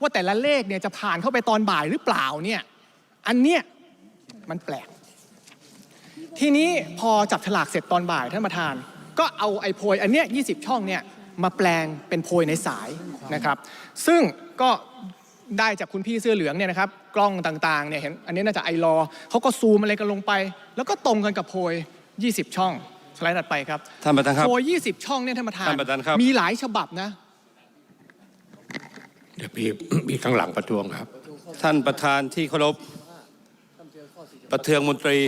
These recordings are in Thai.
ว่าแต่ละเลขเนี่ยจะผ่านเข้าไปตอนบ่ายหรือเปล่าเนี่ยอันเนี้ยมันแปลก ทีนี้พอจับฉลากเสร็จตอนบ่ายท่านประธาน ก็เอาไอ้โพยอันเนี้ย20ช่องเนี่ยมาแปลงเป็นโพยในสายนะครับ ซึ่งก็ได้จากคุณพี่เสื้อเหลืองเนี่ยนะครับกล้องต่างๆเนี่ยเห็นอันนี้น่าจะไอรอเขาก็ซูมอะไรกันลงไป แล้วก็ตรงกันกับโพย 20 ช่องสไลด์ถัดไปครับท่านประธานครับโพย 20 ช่องเนี่ยท่านประธานท่านประธานครับมีหลายฉบับนะ เดี๋ยวมีมีข้างหลังประท้วงครับ ท่านประธานที่เคารพประเทืองมนตรี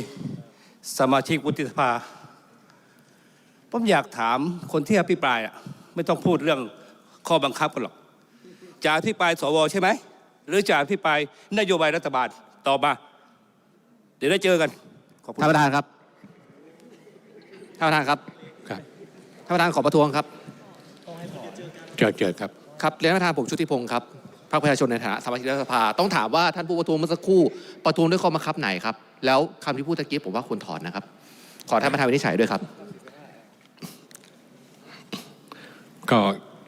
สมาชิกวุฒิสภา ผมอยากถามคนที่อภิปรายอะไม่ต้องพูดเรื่องข้อบังคับกันหรอกจะอภิปรายสวใช่ไหม หรือจะอภิปรายนโยบายรัฐบาลต่อมา เดี๋ยวได้เจอกันขอบคุณท่านประธานครับท่านประธานครับครับท่านประธานขอประท้วงครับเจอเจอครับ ครับเรียนประธานผมชุติพงศ์ครับพรรคประชาชนในฐานะสมาชิกรัฐสภาต้องถามว่าท่านผู้ประท้วงเมื่อสักครู่ประท้วงด้วยข้อบังคับไหนครับ แล้วคำที่พูดตะกี้ผมว่าควรถอนนะครับ ขอท่านประธานวินิจฉัยด้วยครับ ก็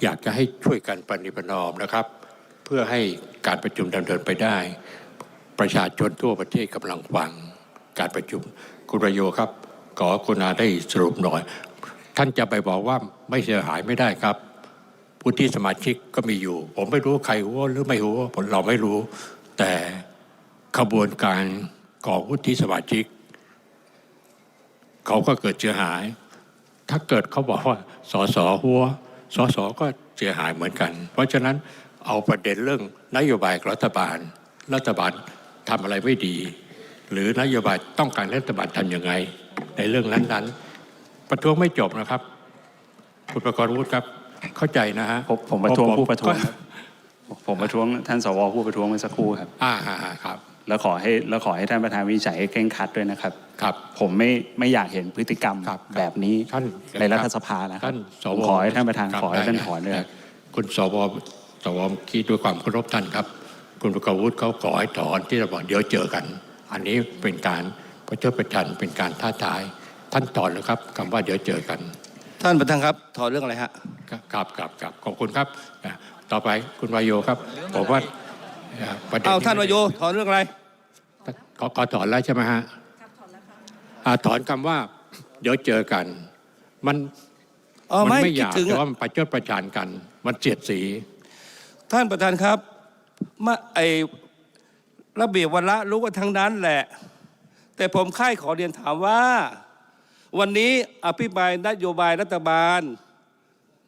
อยากจะให้ช่วยกันปฏิประนอมนะครับ เพื่อให้การประชุมดำเนินไปได้ ประชาชนทั่วประเทศกำลังฟังการประชุมคุณประโยชน์ครับขอคุณอาได้สรุปหน่อย ท่านจะไปบอกว่าไม่เสียหายไม่ได้ครับ ผู้ที่สมาชิกก็มีอยู่ ผมไม่รู้ใครหัวหรือไม่หัวผมเราไม่รู้ แต่ขบวนการของผู้ที่สมาชิก เขาก็เกิดเสียหาย ถ้าเกิดเขาบอกว่าสสหัวสสก็เสียหายเหมือนกัน เพราะฉะนั้นเอาประเด็นเรื่องนโยบายรัฐบาล รัฐบาลทำอะไรไม่ดี หรือนโยบายต้องการรัฐบาลทำยังไง ในเรื่องนั้นๆ ประท้วงไม่จบนะครับ คุณประกรณ์วุฒิครับ เข้าใจนะฮะผมผมประท้วงผู้ประท้วงก็ครับผมประท้วงท่านสวผู้ประท้วงเมื่อสักครู่ครับ อ่าอ่าอ่าครับ แล้วขอให้แล้วขอให้ท่านประธานวินิจฉัยให้เคร่งครัดด้วยนะครับ ครับ ผมไม่ไม่อยากเห็นพฤติกรรมครับแบบนี้ท่านในรัฐสภานะครับท่านสผมวขอให้ท่านประธานครับขอให้ท่านได้ถอนด้วยครับคุณสวสวคิดด้วยความเคารพท่านครับ คุณประกรณ์วุฒิเขาขอให้ถอนที่เราบอกเดี๋ยวเจอกัน อันนี้เป็นการประชดประชันเป็นการท้าทาย ท่านถอนแล้วครับคำว่าเดี๋ยวเจอกัน ท่านประธานครับถอนเรื่องอะไรฮะครับครับครับขอบคุณครับอะต่อไปคุณวายโยครับผมว่าอะประเด็นเอาท่านวโยถอนเรื่องอะไรขอขอถอนแล้วใช่ไหมฮะอะถอนคำว่า เดี๋ยวเจอกัน มันอ๋อมัไม่ไม่อคิดยากถึงแต่ว่ามันประชดประชันกัน มันเจียดสี ท่านประธานครับมาไอระเบียบวันละรู้กันทั้งนั้นแหละ แต่ผมค่ายขอเรียนถามว่า วันนี้อภิปรายนโยบายรัฐบาล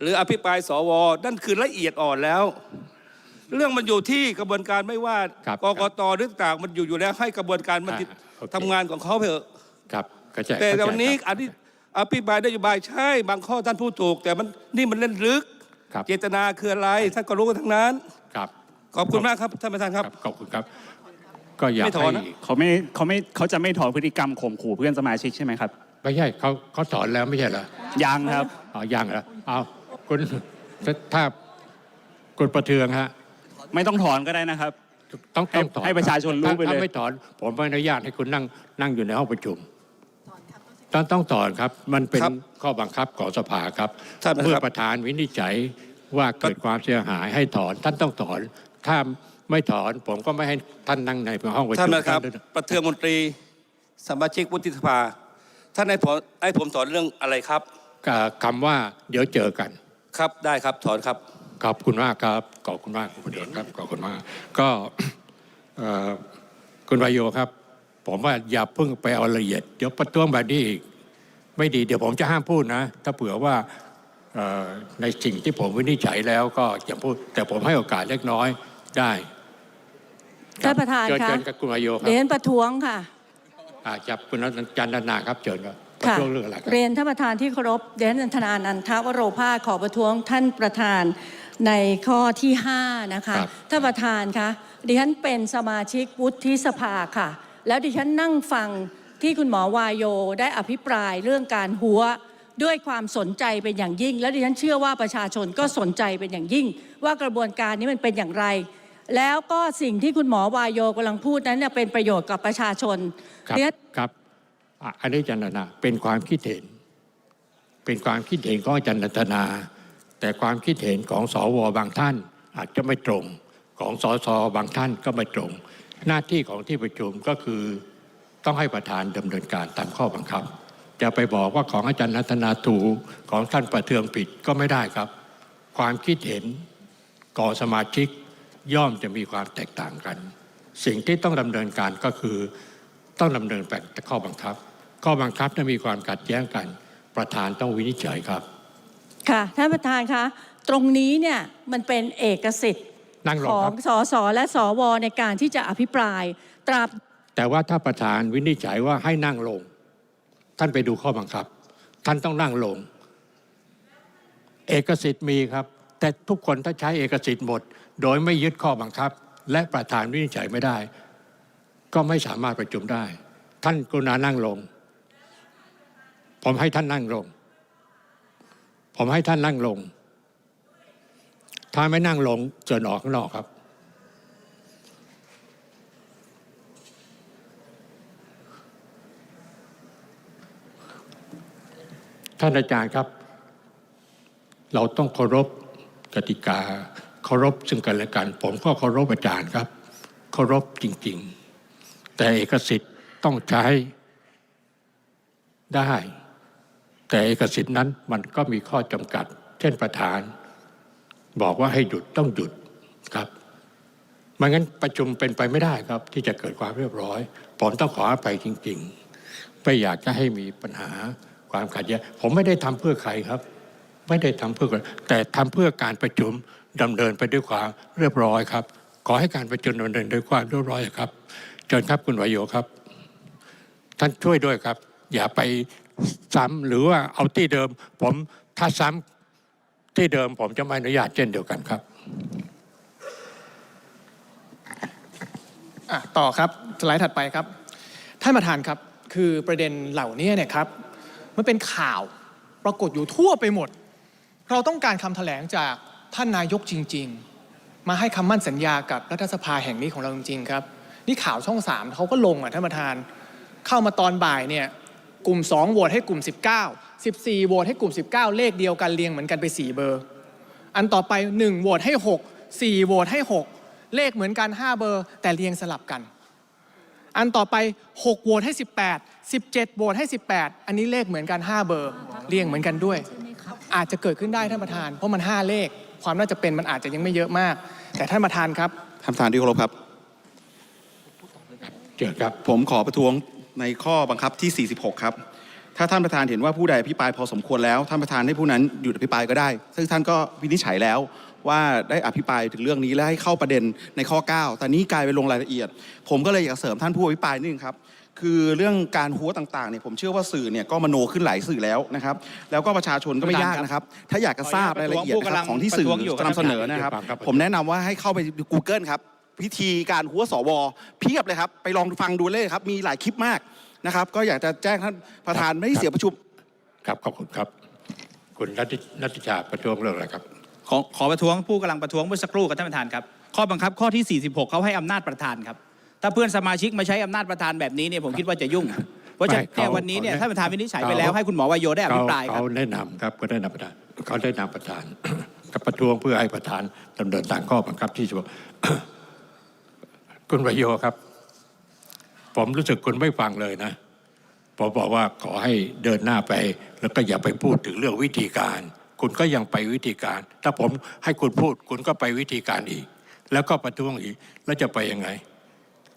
หรืออภิปรายสวนั่นคือละเอียดอ่อนแล้ว เรื่องมันอยู่ที่กระบวนการไม่ว่าครับกกตหรือต่างมันอยู่อยู่แล้วให้กระบวนการมันอ่าโอเคทำงานของเขาเถอะครับเข้าใจแต่เข้าใจวันนี้ครับอธิอภิปรายนโยบายใช่บางข้อท่านพูดถูก แต่มันนี่มันเล่นลึกครับเจตนาคืออะไรท่านก็รู้กันทั้งนั้นครับ ขอบคุณมากครับท่านประธานครับขอบคุณครับก็อยากไม่ถอให้นนะเขาไม่เขาไม่เขาจะไม่ถอนพฤติกรรมข่มขู่เพื่อนสมาชิกใช่ไหมครับ ไม่ใช่เขาเขาถอนแล้วไม่ใช่เหรอยังครับอ๋อยังเหรอเอาคุณถ้าถ้าคุณประเทืองฮะ ไม่ต้องถอนก็ได้นะครับ ต้องต้องถอนให้ประชาชนรู้ไปเลยถ้าไม่ถอน ผมไม่อนุญาตให้คุณนั่งนั่งอยู่ในห้องประชุมต้องต้องถอนครับ มันเป็นครับข้อบังคับของสภาครับท่านประธานเมื่อประธานวินิจฉัยว่าเกิดความเสียหายให้ถอน ท่านต้องถอนถ้าไม่ถอนผมก็ไม่ให้ท่านนั่งในห้องประชุมท่านนะครับด้วยประเทืองมนตรีสมาชิกวุฒิสภา ท่านให้ผมให้ผมถอนเรื่องอะไรครับอ่าคำว่าเดี๋ยวเจอกัน ครับได้ครับถอนครับ ขอบคุณมากครับ ขอบคุณมากคุณประเดชครับ ขอบคุณมาก ก็เอ่อคุณวายโยครับ ผมว่าอย่าเพิ่งไปเอาละเอียด เดี๋ยวประท้วงแบบนี้อีก ไม่ดี เดี๋ยวผมจะห้ามพูดนะ ถ้าเผื่อว่าเอ่อในสิ่งที่ผมวินิจฉัยแล้วก็อย่าพูด แต่ผมให้โอกาสเล็กน้อยได้ท่านประธานเชิญคะเชิญกับคุณวายโยครัเรีบยนประท้วงค่ะ อ่าจับคุณจันทนาครับเชิญครับประค่ะท้วงเรื่องอะไรครับเรียนท่านประธานที่เคารพเดนธนานันทวโรภาสขอประท้วงท่านประธานในข้อที่ 5 นะคะครับท่านประธานคะดิฉันเป็นสมาชิกวุฒิสภาค่ะ แล้วดิฉันนั่งฟังที่คุณหมอวายโยได้อภิปรายเรื่องการหัวด้วยความสนใจเป็นอย่างยิ่ง และดิฉันเชื่อว่าประชาชนก็สนใจเป็นอย่างยิ่ง ว่ากระบวนการนี้มันเป็นอย่างไร แล้วก็สิ่งที่คุณหมอวายโยกำลังพูดนั้นเนี่ยเป็นประโยชน์กับประชาชนครับดิฉันครับอะอันนี้จันทนาเป็นความคิดเห็น เป็นความคิดเห็นของอาจารย์นันทนา แต่ความคิดเห็นของสวบางท่าน อาจจะไม่ตรงของสสบางท่านก็ไม่ตรง หน้าที่ของที่ประชุมก็คือต้องให้ประธานดำเนินการตามข้อบังคับ จะไปบอกว่าของอาจารย์นัทนาถูกของท่านประเทืองผิดก็ไม่ได้ครับ ความคิดเห็นก่อสมาชิก ย่อมจะมีความแตกต่างกัน สิ่งที่ต้องดำเนินการก็คือต้องดำเนินไปข้อบังคับ ข้อบังคับถ้ามีความขัดแย้งกัน ประธานต้องวินิจฉัยครับ ค่ะท่านประธานคะตรงนี้เนี่ยมันเป็นเอกสิทธิ์นั่งลขงอครังบสสและสวในการที่จะอภิปรายตราบแต่ว่าถ้าประธานวินิจฉัยว่าให้นั่งลง ท่านไปดูข้อบังคับ ท่านต้องนั่งลง เอกสิทธิ์มีครับ แต่ทุกคนถ้าใช้เอกสิทธิ์หมด โดยไม่ยึดข้อบังคับ และประธานวินิจฉัยไม่ได้ ก็ไม่สามารถประชุมได้ ท่านกรุณานั่งลง ผมให้ท่านนั่งลง ผมให้ท่านนั่งลง ถ้าไม่นั่งลงเชิญออกข้างนอกครับ ท่านอาจารย์ครับ เราต้องเคารพกติกา เคารพซึ่งกันและกัน ผมก็เคารพอาจารย์ครับ เคารพจริง ๆ แต่เอกสิทธิ์ต้องใช้ได้ แต่เอกสิทธิ์นั้นมันก็มีข้อจำกัด เช่นประธาน บอกว่าให้หยุดต้องหยุดครับไม่งั้นประชุมเป็นไปไม่ได้ครับ ที่จะเกิดความเรียบร้อย ผมต้องขออภัยจริง ๆ ไม่อยากจะให้มีปัญหาความขัดแย้งผมไม่ได้ทำเพื่อใครครับ ไม่ได้ทำเพื่อใครแต่ทำเพื่อการประชุม ดำเนินไปด้วยความเรียบร้อยครับ ขอให้การประชุมดำเนินด้วยความเรียบร้อยครับเชิญครับคุณวายโยครับ ท่านช่วยด้วยครับ อย่าไปซ้ำหรือว่าเอาที่เดิม ผมถ้าซ้ำที่เดิม ผมจะไม่อนุญาตเช่นเดียวกันครับต่อครับสไลด์ถัดไปครับท่านประธานครับ คือประเด็นเหล่านี้เนี่ยครับมันเป็นข่าวปรากฏอยู่ทั่วไปหมด เราต้องการคำแถลงจาก ท่านนายกจริง ๆ มาให้คำมั่นสัญญากับรัฐสภาแห่งนี้ของเราจริงๆครับ นี่ข่าวช่องสามเขาก็ลงอะท่านประธาน เข้ามาตอนบ่ายเนี่ยกลุ่ม 2โหวตให้กลุ่ม 19 14โหวตให้กลุ่ม 19 เลขเดียวกันเรียงเหมือนกันไป 4 เบอร์ อันต่อไป 1โหวตให้ 6 4โหวตให้ 6 เลขเหมือนกัน 5 เบอร์ แต่เรียงสลับกัน อันต่อไป 6โหวตให้ 18 17โหวตให้ 18 อันนี้เลขเหมือนกัน 5 เบอร์ เรียงเหมือนกันด้วย อาจจะเกิดขึ้นได้ท่านประธาน เพราะมัน 5 เลข ความน่าจะเป็นมันอาจจะยังไม่เยอะมาก แต่ท่านประธานครับท่านประธานที่เคารพครับเชิญครับผมขอประท้วงในข้อบังคับที่ 46 ครับ ถ้าท่านประธานเห็นว่าผู้ใดอภิปรายพอสมควรแล้ว ท่านประธานให้ผู้นั้นหยุดอภิปรายก็ได้ ซึ่งท่านก็วินิจฉัยแล้วว่าได้อภิปรายถึงเรื่องนี้และให้เข้าประเด็นในข้อ 9 แต่นี้กลายไปลงรายละเอียด ผมก็เลยอยากเสริมท่านผู้อภิปรายนิดนึงครับ คือเรื่องการหัวต่างๆเนี่ยผมเชื่อว่าสื่อเนี่ยก็มโนขึ้นหลายสื่อแล้วนะครับ แล้วก็ประชาชนก็ไม่ยากนะครับ ถ้าอยากจะทราบรายละเอียดนะครับของที่สื่อจะนำเสนอนะครับ ผมแนะนำว่าให้เข้าไปดู Google ครับพิธีการหัวสวเพียบเลยครับ ไปลองฟังดูเลยครับ มีหลายคลิปมากนะครับ ก็อยากจะแจ้งท่านประธานไม่ให้เสียประชุม ครับขอบคุณครับ คุณนัทธินัทธิชาประท้วงเรื่องอะไรครับ ขอขอประท้วงผู้กำลังประท้วงเมื่อสักครู่กับท่านประธานครับข้อบังคับข้อที่ 46เขาให้อำนาจประธานครับ ถ้าเพื่อนสมาชิกมาใช้อำนาจประธานแบบนี้เนี่ยผมคิดว่าจะยุ่ง เพราะฉะนั้นไม่เขาเนี่ยวันนี้เนี่ยเขาท่านประธานวินิจฉัยไปเขาแล้วให้คุณหมอวายโยได้อภิปรายคเขารับแนะนำครับก็ได้นำประธานเขาได้นำประธานกับประท้วงเพื่อให้ประธานดำเนินตามข้อบังคับที่จะคุณประโยครับ ผมรู้สึกคุณไม่ฟังเลยนะผมบอกว่าขอให้เดินหน้าไป แล้วก็อย่าไปพูดถึงเรื่องวิธีการ คุณก็ยังไปวิธีการ ถ้าผมให้คุณพูด คุณก็ไปวิธีการอีก แล้วก็ประท้วงอีกแล้วจะไปยังไง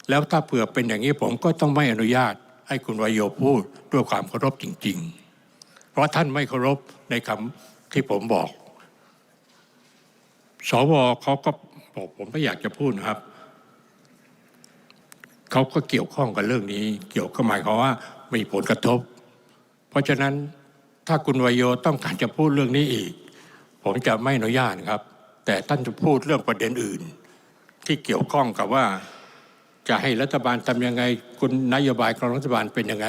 แล้วถ้าเผื่อเป็นอย่างนี้ผมก็ต้องไม่อนุญาตให้คุณวายโยพูดด้วยความเคารพจริง ๆ เพราะท่านไม่เคารพในคำที่ผมบอก สวเขาก็บอกผมไม่อยากจะพูดนะครับเขาก็เกี่ยวข้องกับเรื่องนี้ เกี่ยวก็หมายความว่ามีผลกระทบ เพราะฉะนั้นถ้าคุณวายโยต้องการจะพูดเรื่องนี้อีก ผมจะไม่อนุญาตครับ แต่ท่านจะพูดเรื่องประเด็นอื่น ที่เกี่ยวข้องกับว่า จะให้รัฐบาลทำยังไงคุณนโยบายของรัฐบาลเป็นยังไง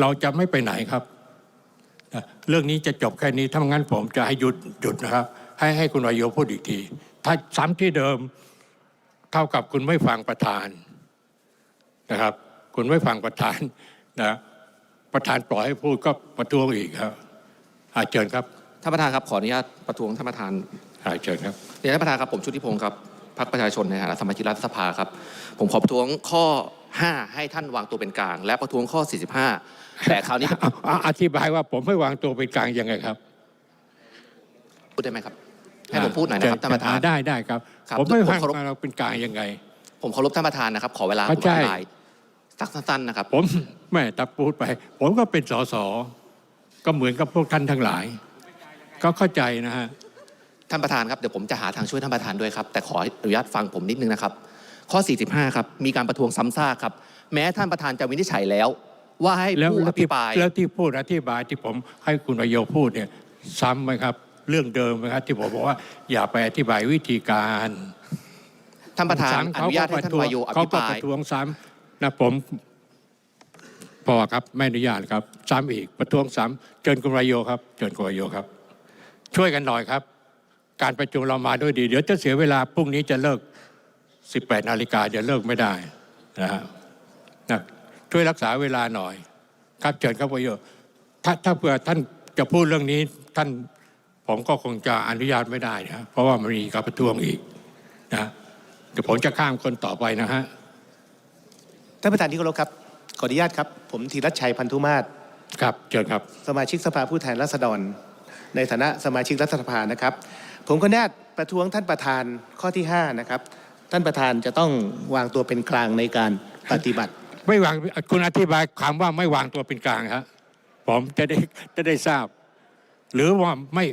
เราจะไม่ไปไหนครับนะเรื่องนี้จะจบแค่นี้ถ้างั้นผมจะให้หยุดหยุดนะครับ ให้ให้คุณวายโยพูดอีกที ถ้าซ้ำที่เดิมเท่ากับคุณไม่ฟังประธานนะครับ คุณไม่ฟังประธานนะประธานปล่อยให้พูดก็ประท้วงอีกครับอาเชิญครับท่านประธานครับขออนุญาตประท้วงท่านประธานอาเชิญครับเดี๋ยวท่านประธานครับผมชุติพงศ์ครับ พรรคประชาชนในฐานะสมาชิกรัฐสภาครับ ผมขอประท้วงข้อ 5 ให้ท่านวางตัวเป็นกลาง และประท้วงข้อ 45 แต่คราวนี้อะอะอธิบายว่าผมไม่วางตัวเป็นกลางยังไงครับพูดได้ไหมครับ ให้ผมพูดหน่อยนะครับท่านประธานอ่ได้ได้ครับ ครับผมไม่ผมวางเคารพเราเป็นกลางยังไง ผมเคารพท่านประธานนะครับ ขอเวลาเข้าผมใจอธิบายสักสั้นๆนะครับ ผมแม่ตะพูดไป ผมก็เป็นสสก็เหมือนกับพวกท่านทั้งหลาย ก็เข้าใจนะฮะ ท่านประธานครับเดี๋ยวผมจะหาทางช่วยท่านประธานด้วยครับ แต่ขออนุญาตฟังผมนิดนึงนะครับ ข้อ 45 ครับ มีการประท้วงซ้ำซากครับ แม้ท่านประธานจะวินิจฉัยแล้ว ว่าให้แล้วผู้อแล้วภิที่ปราย แล้วที่พูดอธิบายที่ผมให้คุณประโยชน์พูดเนี่ยซ้ำไหมครับ เรื่องเดิมไหมครับที่ผมบอกว่าอย่าไปอธิบายวิธีการท่านประธานอนุญาตให้ท่านวายโยอเขาภิปก็ราปยระท้วงซ้ำนะผมพอครับไม่อนุญาตครับ ซ้ำอีกประท้วงซ้ำเชิญคุณวายโยครับเชิญคุณวายโยครับ ช่วยกันหน่อยครับ การประชุมเรามาด้วยดี เดี๋ยวจะเสียเวลาพรุ่งนี้จะเลิก 18นาฬิกาจะเลิกไม่ได้นะฮะนะช่วยรักษาเวลาหน่อย ครับเชิญครับประโยชน์ถ้าถ้าเผื่อท่านจะพูดเรื่องนี้ท่านผมก็คงจะอนุญาตไม่ได้นะเพราะว่ามันมีการประท้วงอีกนะเดี๋ยวผมจะข้ามคนต่อไปนะฮะท่านประธานที่เคารพครับ ขออนุญาตครับ ผมธีรัชชัยพันธุมาศครับเชิญครับ สมาชิกสภาผู้แทนราษฎร ในฐานะสมาชิกรัฐสภานะครับ ผมก็แนตประท้วงท่านประธานข้อที่5นะครับท่านประธานจะต้องวางตัวเป็นกลางในการปฏิบัติ ไม่วางคุณอธิบายคำว่าไม่วางตัวเป็นกลางครับผมจะได้จะได้ทราบ หรือว่าไม่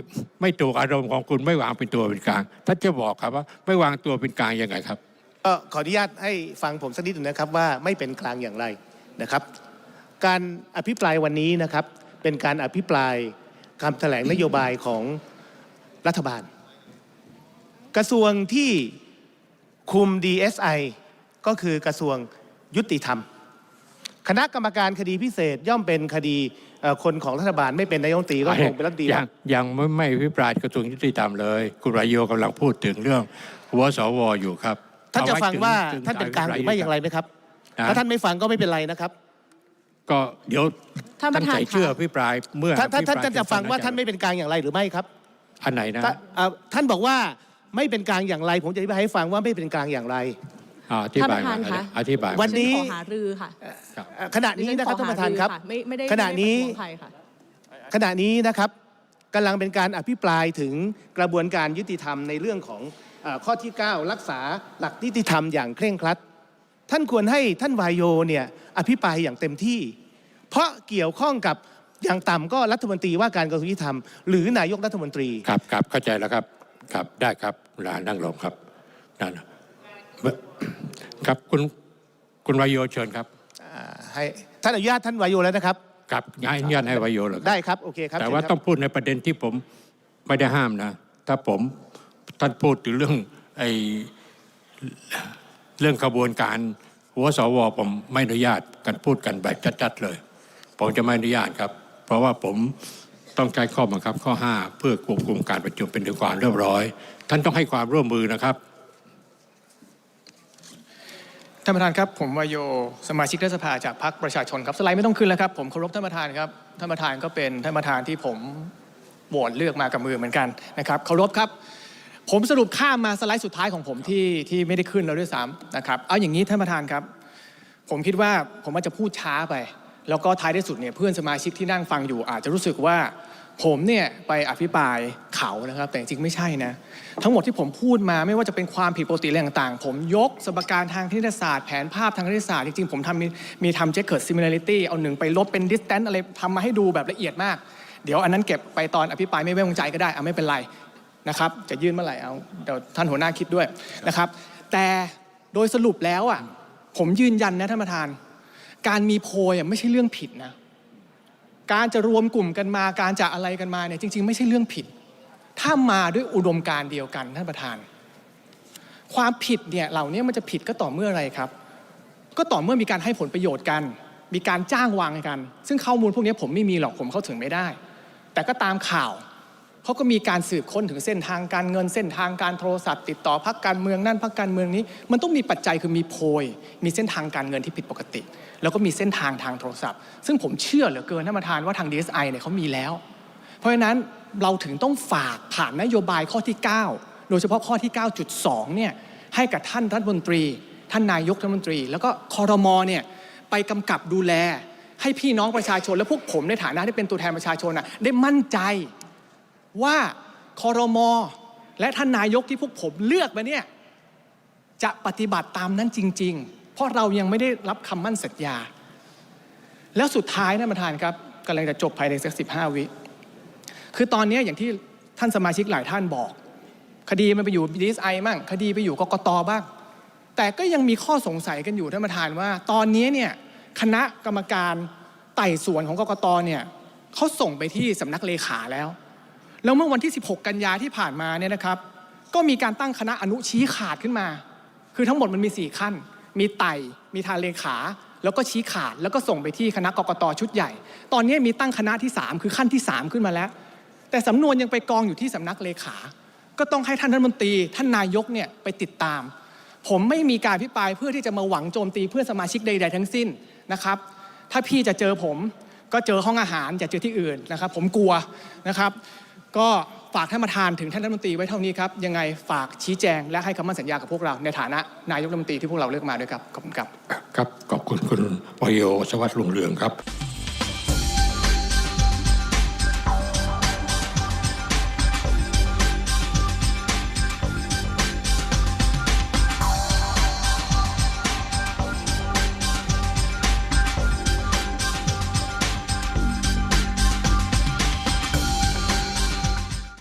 ไม่ถูกอารมณ์ของคุณไม่วางเป็นตัวเป็นกลางท่านจะบอกครับว่า ไม่วางตัวเป็นกลางยังไงครับก็ขออนุญาตให้ฟังผมสักนิดหนึ่งนะครับว่าไม่เป็นกลางอย่างไรนะครับ การอภิปรายวันนี้นะครับ เป็นการอภิปรายคำแถลงนโยบายของรัฐบาล กระทรวงที่คุม DSI ก็คือกระทรวงยุติธรรม คณะกรรมการคดีพิเศษย่อมเป็นคดีเอ่อคนของรัฐบาลไม่เป็นนายกรัฐมนตรีก็คงเป็นรัฐมนตรียังยังไม่ไม่พิปรายกระทรวงยุติธรรมเลยคุณรายโยกำลังพูดถึงเรื่องหัวสวอยู่ครับท่านจะเอไฟังว่าถึท่านเป็นกลางหรือไม่อย่างไรไหมครับนะถ้าท่านไม่ฟังก็ไม่เป็นไรนะครับ ก็เดี๋ยวท่านประธานใส่คะเชื่อพิปรายเมื่อท่านท่านท่านอภิปรยท่านจะฟังว่าท่านเสร็ไม่เป็นกลางอย่างไรหรือไม่ครับ อันไหนนะถ้าเอ่อท่านบอกว่า ไม่เป็นกลางอย่างไร ผมจะอธิบายให้ฟังว่าไม่เป็นกลางอย่างไร อ่าอธิบายท่านประธานมาคะ อธิบายมาวันนี้ ดิฉัขอหารือค่ะครับเอ่อขณะนี้นะครับดิท่านขอประธานครับหไม่ไม่ได้ขณะนี้ ไม่ได้ประท้วงใครค่ะ ขณะนี้นะครับกำลังเป็นการอภิปรายถึงกระบวนการยุติธรรมในเรื่องของเออข้อที่ 9 รักษาหลักนิติธรรมอย่างเคร่งครัด ท่านควรให้ท่านวายโยเนี่ยอภิปรายอย่างเต็มที่ เพราะเกี่ยวข้องกับอย่างต่ำก็รัฐมนตรีว่าการกระทรวงยุติธรรม หรือนายกรัฐมนตรี ครับครับเข้าใจแล้วครับ ครับได้ครับลานั่งลงครับนั่นนะครับคุณคุณวายโยเชิญครับอ่าให้ท่านอนุญาตท่านวายโยแล้วนะครับครับงานญาตให้วายโยเลยครับได้ครับโอเคครับแต่เชิญว่าครับต้องพูดในประเด็นที่ผมไม่ได้ห้ามนะ ถ้าผมท่านพูดถึงเรื่องไอ้เรื่องขบวนการ หัวสวผมไม่อนุญาตกันพูดกันแบบชัดๆเลย ผมจะไม่อนุญาตครับ เพราะว่าผม ต้องใช้ข้อบังคับข้อ 5 เพื่อควบคุมการประชุมเป็นถึงความเรียบร้อย ท่านต้องให้ความร่วมมือนะครับท่านประธานครับผมวายโยสมาชิกรัฐสภาจากพรรคประชาชนครับสไลด์ไม่ต้องขึ้นแล้วครับผมเคารพท่านประธานครับท่านประธานก็เป็นท่านประธานที่ผมโหวตเลือกมากับมือเหมือนกันนะครับเคารพครับ ผมสรุปข้ามมาสไลด์สุดท้ายของผมที่ที่ไม่ได้ขึ้นแล้วด้วยซ้ำนะครับเอาอย่างนี้ท่านประธานครับ ผมคิดว่าผมอาจจะพูดช้าไป แล้วก็ท้ายที่สุดเนี่ยเพื่อนสมาชิกที่นั่งฟังอยู่อาจจะรู้สึกว่า ผมเนี่ยไปอภิปรายเขานะครับ แต่จริงไม่ใช่นะ ทั้งหมดที่ผมพูดมาไม่ว่าจะเป็นความผิดปกติอะไรต่างๆ ผมยกสมการทางคณิตศาสตร์แผนภาพทางคณิตศาสตร์จริงๆ ผมทำมีมีทำเจคเกิร์ดซิมิลาริตี้เอาหนึ่งไปลบเป็นดิสแตนต์อะไรทำมาให้ดูแบบละเอียดมาก เดี๋ยวอันนั้นเก็บไปตอนอภิปรายไม่ไว้วางใจก็ได้เอาไม่เป็นไรนะครับจะยื่นเมื่อไหร่เอาเดี๋ยวท่านหัวหน้าคิดด้วยนะครับ แต่โดยสรุปแล้วอะผมยืนยันนะท่านประธาน การมีโพยไม่ใช่เรื่องผิดนะ การจะรวมกลุ่มกันมา การจะอะไรกันมาเนี่ยจริง ๆ ไม่ใช่เรื่องผิด ถ้ามาด้วยอุดมการเดียวกันท่านประธาน ความผิดเนี่ยเหล่านี้มันจะผิดก็ต่อเมื่ออะไรครับ ก็ต่อเมื่อมีการให้ผลประโยชน์กัน มีการจ้างวางกัน ซึ่งข้อมูลพวกนี้ผมไม่มีหรอกผมเข้าถึงไม่ได้ แต่ก็ตามข่าว เขาก็มีการสืบค้นถึงเส้นทางการเงินเส้นทางการโทรศัพท์ ติดต่อพักการเมืองนั่นพักการเมืองนี้ มันต้องมีปัจจัยคือมีโพย มีเส้นทางการเงินที่ผิดปกติ แล้วก็มีเส้นทางทางโทรศัพท์ ซึ่งผมเชื่อเหลือเกินท่านประธานว่าทาง DSI เนี่ยเขามีแล้ว เพราะฉะนั้นเราถึงต้องฝากผ่านนโยบายข้อที่ 9 โดยเฉพาะข้อที่ 9.2เนี่ยให้กับท่านรัฐมนตรี ท่านนายกรัฐมนตรี แล้วก็คอรมอเนี่ยไปกำกับดูแลให้พี่น้องประชาชนและพวกผมในฐานะที่เป็นตัวแทนประชาชนน่ะได้มั่นใจ ว่าคอรมอและท่านนายกที่พวกผมเลือกมาเนี่ยจะปฏิบัติตามนั้นจริง ๆ เพราะเรายังไม่ได้รับคำมั่นสัญญา แล้วสุดท้ายนะประธานครับกำลังจะจบภายในสักสิบห้าวิ คือตอนนี้อย่างที่ท่านสมาชิกหลายท่านบอก คดีมันไปอยู่ดีไอมั่งคดีไปอยู่กกตบ้าง แต่ก็ยังมีข้อสงสัยกันอยู่ท่านประธานว่า ตอนนี้เนี่ยคณะกรรมการไต่สวนของกกตเนี่ยเขาส่งไปที่สำนักเลขาแล้ว แล้วเมื่อวันที่ 16 กันยาที่ผ่านมาเนี่ยนะครับ ก็มีการตั้งคณะอนุชี้ขาดขึ้นมา คือทั้งหมดมันมี 4 ขั้น มีไต่ มีทางเลขา แล้วก็ชี้ขาด แล้วก็ส่งไปที่คณะกกตชุดใหญ่ ตอนนี้มีตั้งคณะที่ 3 คือขั้นที่ 3 ขึ้นมาแล้ว แต่สำนวนยังไปกองอยู่ที่สำนักเลขา ก็ต้องให้ท่านรัฐมนตรี ท่านนายกเนี่ยไปติดตาม ผมไม่มีการพิปรายเพื่อที่จะมาหวังโจมตีเพื่อนสมาชิกใด ๆ ทั้งสิ้นนะครับ ถ้าพี่จะเจอผมก็เจอห้องอาหารอย่าเจอที่อื่นนะครับ ผมกลัวนะครับ ก็ฝากท่านประธานถึงท่านรัฐมนตรีไว้เท่านี้ครับ ยังไงฝากชี้แจงและให้คำมั่นสัญญากับพวกเราในฐานะนายกรัฐมนตรีที่พวกเราเลือกมาด้วยครับ ขอบคุณครับ ครับ ขอบคุณคุณวโยสวัสดิ์ลุงเรืองครับ